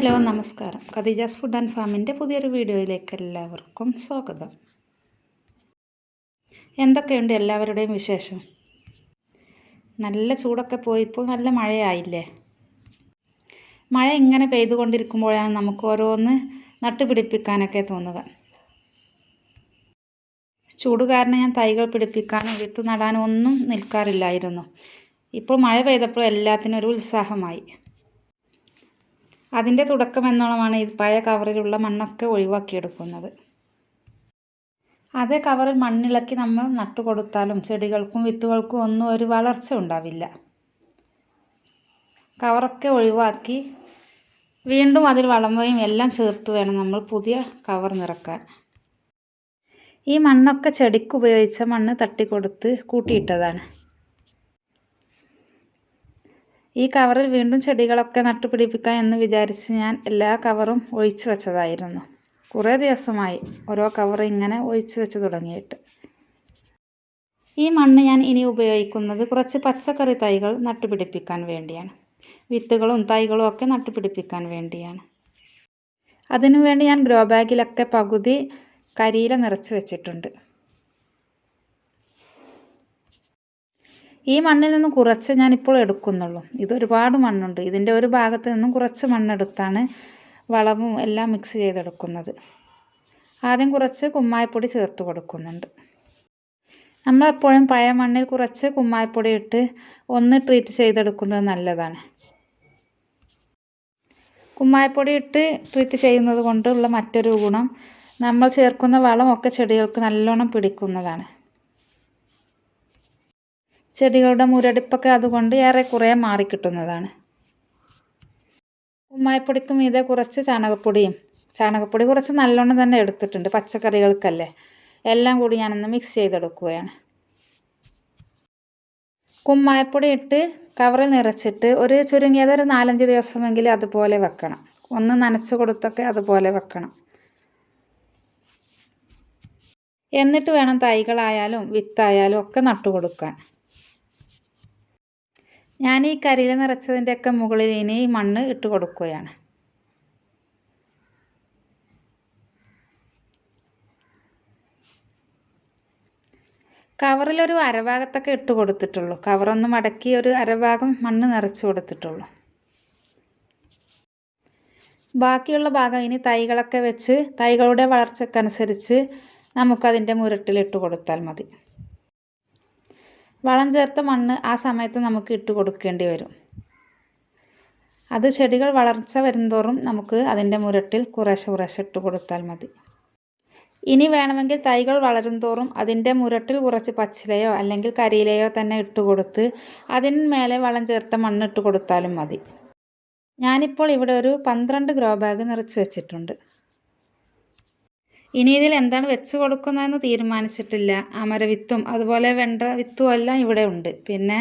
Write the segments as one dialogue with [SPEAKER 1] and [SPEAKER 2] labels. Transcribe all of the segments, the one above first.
[SPEAKER 1] Hello നമസ്കാരം. Khadija's food and ഫാമിന്റെ പുതിയൊരു വീഡിയോയിലേക്ക് എല്ലാവർക്കും സ്വാഗതം. എന്തൊക്കെയുണ്ട് എല്ലാവരുടെയും വിശേഷം? നല്ല ചൂടൊക്കെ പോയി ഇപ്പോൾ നല്ല മഴയായില്ലേ? മഴ ഇങ്ങനെ പെയ്തുകൊണ്ടിരിക്കുമ്പോഴാണ് നമുക്ക് ഓരോന്ന് നട്ടുപിടിപ്പിക്കാനൊക്കെ തോന്നുക. ചൂട് കാരണം ഞാൻ തൈകൾ പിടിപ്പിക്കാനും വിത്ത് നടാനും ഒന്നും നിൽക്കാറില്ലായിരുന്നു. ഇപ്പോൾ മഴ പെയ്തപ്പോൾ എല്ലാത്തിനും ഒരു ഉത്സാഹമായി. അതിന്റെ തുടക്കം എന്നോണമാണ് ഈ പഴയ കവറിലുള്ള മണ്ണൊക്കെ ഒഴിവാക്കിയെടുക്കുന്നത്. അതേ കവറിൽ മണ്ണിളക്കി നമ്മൾ നട്ടു കൊടുത്താലും ചെടികൾക്കും വിത്തുകൾക്കും ഒന്നും ഒരു വളർച്ച ഉണ്ടാവില്ല. കവറൊക്കെ ഒഴിവാക്കി വീണ്ടും അതിൽ വളമ്പയും എല്ലാം ചേർത്ത് വേണം നമ്മൾ പുതിയ കവർ നിറക്കാൻ. ഈ മണ്ണൊക്കെ ചെടിക്ക് ഉപയോഗിച്ച മണ്ണ് തട്ടിക്കൊടുത്ത് കൂട്ടിയിട്ടതാണ്. ഈ കവറിൽ വീണ്ടും ചെടികളൊക്കെ നട്ടുപിടിപ്പിക്കാം എന്ന് വിചാരിച്ച് ഞാൻ എല്ലാ കവറും ഒഴിച്ചു വെച്ചതായിരുന്നു. കുറേ ദിവസമായി ഓരോ കവർ ഇങ്ങനെ ഒഴിച്ചു വെച്ച് തുടങ്ങിയിട്ട്. ഈ മണ്ണ് ഞാൻ ഇനി ഉപയോഗിക്കുന്നത് കുറച്ച് പച്ചക്കറി തൈകൾ നട്ടുപിടിപ്പിക്കാൻ വേണ്ടിയാണ്. വിത്തുകളും തൈകളും ഒക്കെ നട്ടുപിടിപ്പിക്കാൻ വേണ്ടിയാണ്. അതിനുവേണ്ടി ഞാൻ ഗ്രോ ബാഗിലൊക്കെ പകുതി കരിയില നിറച്ച് വെച്ചിട്ടുണ്ട്. ഈ മണ്ണിൽ നിന്ന് കുറച്ച് ഞാനിപ്പോൾ എടുക്കുന്നുള്ളൂ. ഇത് ഒരുപാട് മണ്ണുണ്ട്. ഇതിന്റെ ഒരു ഭാഗത്ത് നിന്നും കുറച്ച് മണ്ണെടുത്താണ് വളവും എല്ലാം മിക്സ് ചെയ്തെടുക്കുന്നത്. ആദ്യം കുറച്ച് കുമ്മായപ്പൊടി ചേർത്ത് കൊടുക്കുന്നുണ്ട്. നമ്മളെപ്പോഴും പഴയ മണ്ണിൽ കുറച്ച് കുമ്മായപ്പൊടി ഇട്ട് ഒന്ന് ട്രീറ്റ് ചെയ്തെടുക്കുന്നത് നല്ലതാണ്. കുമ്മായപ്പൊടി ഇട്ട് ട്രീറ്റ് ചെയ്യുന്നത് കൊണ്ടുള്ള മറ്റൊരു ഗുണം നമ്മൾ ചേർക്കുന്ന വളമൊക്കെ ചെടികൾക്ക് നല്ലോണം പിടിക്കുന്നതാണ്. ചെടികളുടെ മുരടിപ്പൊക്കെ അതുകൊണ്ട് ഏറെക്കുറെ മാറിക്കിട്ടുന്നതാണ് ഉമ്മായപ്പൊടിക്ക് മീതെ കുറച്ച് ചാണകപ്പൊടിയും. ചാണകപ്പൊടി കുറച്ച് നല്ലോണം തന്നെ എടുത്തിട്ടുണ്ട് പച്ചക്കറികൾക്കല്ലേ. എല്ലാം കൂടി ഞാനൊന്ന് മിക്സ് ചെയ്തെടുക്കുകയാണ്. കുമ്മായപ്പൊടി ഇട്ട് കവറിൽ നിറച്ചിട്ട് ഒരു ചുരുങ്ങിയത് ഒരു നാലഞ്ച് ദിവസമെങ്കിലും അതുപോലെ വെക്കണം. ഒന്ന് നനച്ച് കൊടുത്തൊക്കെ അതുപോലെ വെക്കണം. എന്നിട്ട് വേണം തൈകളായാലും വിത്തായാലും ഒക്കെ നട്ടുകൊടുക്കാൻ. ഞാൻ ഈ കരിയില നിറച്ചതിന്റെയൊക്കെ മുകളിൽ ഇനി മണ്ണ് ഇട്ട് കൊടുക്കുകയാണ്. കവറിലൊരു അരഭാഗത്തൊക്കെ ഇട്ട് കൊടുത്തിട്ടുള്ളൂ. കവറൊന്ന് മടക്കി ഒരു അരഭാഗം മണ്ണ് നിറച്ച് കൊടുത്തിട്ടുള്ളൂ. ബാക്കിയുള്ള ഭാഗം ഇനി തൈകളൊക്കെ വെച്ച് തൈകളുടെ വളർച്ചക്കനുസരിച്ച് നമുക്കതിന്റെ മുരട്ടിലിട്ട് കൊടുത്താൽ മതി. വളം ചേർത്ത മണ്ണ് ആ സമയത്ത് നമുക്ക് ഇട്ട് കൊടുക്കേണ്ടി വരും. അത് ചെടികൾ വളർച്ച വരുംതോറും നമുക്ക് അതിന്റെ മുരട്ടിൽ കുറേശ്ശെ കുറേശ്ശെ ഇട്ട് കൊടുത്താൽ മതി. ഇനി വേണമെങ്കിൽ തൈകൾ വളരും തോറും അതിന്റെ മുരട്ടിൽ കുറച്ച് പച്ചിലയോ അല്ലെങ്കിൽ കരിയിലയോ തന്നെ ഇട്ട് കൊടുത്ത് അതിന് മേലെ വളം ചേർത്ത മണ്ണ് ഇട്ട് കൊടുത്താലും മതി. ഞാനിപ്പോൾ ഇവിടെ ഒരു പന്ത്രണ്ട് ഗ്രോ ബാഗ് നിറച്ച് വെച്ചിട്ടുണ്ട്. ഇനി ഇതിൽ എന്താണ് വെച്ച് കൊടുക്കുന്നതെന്ന് തീരുമാനിച്ചിട്ടില്ല. അമരവിത്തും അതുപോലെ വെണ്ട വിത്തും എല്ലാം ഇവിടെ ഉണ്ട്. പിന്നെ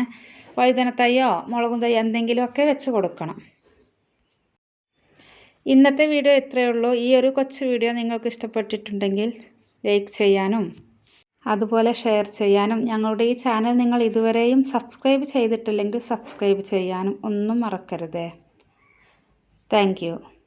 [SPEAKER 1] വഴുതനത്തയ്യോ മുളകും തയ്യോ എന്തെങ്കിലുമൊക്കെ വെച്ച് കൊടുക്കണം. ഇന്നത്തെ വീഡിയോ ഇത്രയേ ഉള്ളൂ. ഈ ഒരു കൊച്ചു വീഡിയോ നിങ്ങൾക്ക് ഇഷ്ടപ്പെട്ടിട്ടുണ്ടെങ്കിൽ ലൈക്ക് ചെയ്യാനും അതുപോലെ ഷെയർ ചെയ്യാനും ഞങ്ങളുടെ ഈ ചാനൽ നിങ്ങൾ ഇതുവരെയും സബ്സ്ക്രൈബ് ചെയ്തിട്ടില്ലെങ്കിൽ സബ്സ്ക്രൈബ് ചെയ്യാനും ഒന്നും മറക്കരുതേ. താങ്ക്